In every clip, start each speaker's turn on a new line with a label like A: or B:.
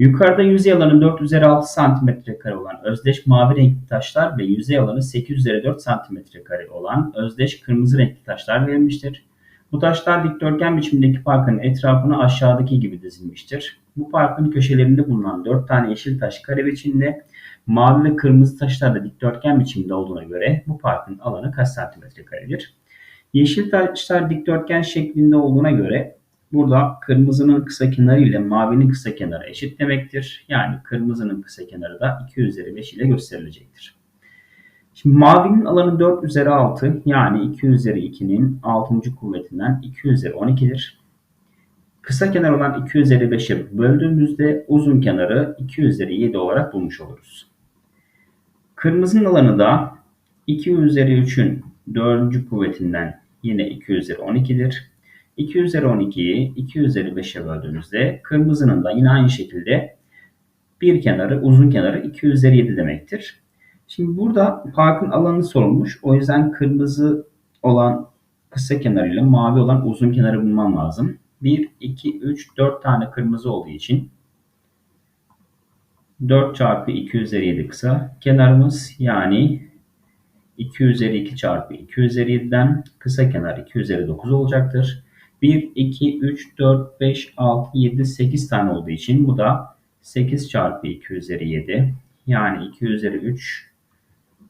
A: Yukarıda yüzey alanı 4 üzeri 6 cm kare olan özdeş mavi renkli taşlar ve yüzey alanı 8 üzeri 4 cm kare olan özdeş kırmızı renkli taşlar verilmiştir. Bu taşlar dikdörtgen biçimindeki parkın etrafına aşağıdaki gibi dizilmiştir. Bu parkın köşelerinde bulunan 4 tane yeşil taş kare biçimde, mavi ve kırmızı taşlar da dikdörtgen biçimde olduğuna göre bu parkın alanı kaç santimetre karedir? Yeşil taşlar dikdörtgen şeklinde olduğuna göre burada kırmızının kısa kenarı ile mavinin kısa kenarı eşit demektir. Yani kırmızının kısa kenarı da 2 üzeri 5 ile gösterilecektir. Şimdi mavinin alanı 4 üzeri 6 yani 2 üzeri 2'nin 6. kuvvetinden 2 üzeri 12'dir. Kısa kenar olan 2 üzeri 5'e böldüğümüzde uzun kenarı 2 üzeri 7 olarak bulmuş oluruz. Kırmızının alanı da 2 üzeri 3'ün 4. kuvvetinden yine 2 üzeri 12'dir. 2 üzeri 12'yi 2 üzeri 5'e böldüğümüzde kırmızının da yine aynı şekilde bir kenarı uzun kenarı 2 üzeri 7 demektir. Şimdi burada parkın alanı sorulmuş. O yüzden kırmızı olan kısa kenarıyla mavi olan uzun kenarı bulmam lazım. 1, 2, 3, 4 tane kırmızı olduğu için 4 çarpı 2 üzeri 7 kısa kenarımız yani 2 üzeri 2 çarpı 2 üzeri 7'den kısa kenar 2 üzeri 9 olacaktır. 1, 2, 3, 4, 5, 6, 7, 8 tane olduğu için bu da 8 çarpı 2 üzeri 7 yani 2 üzeri 3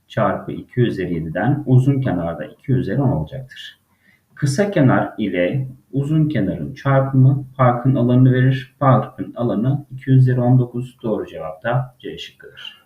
A: çarpı 2 üzeri 7'den uzun kenarda 2 üzeri 10 olacaktır. Kısa kenar ile uzun kenarın çarpımı parkın alanını verir. Parkın alanı 2 üzeri 19 doğru cevap da C şıkkıdır.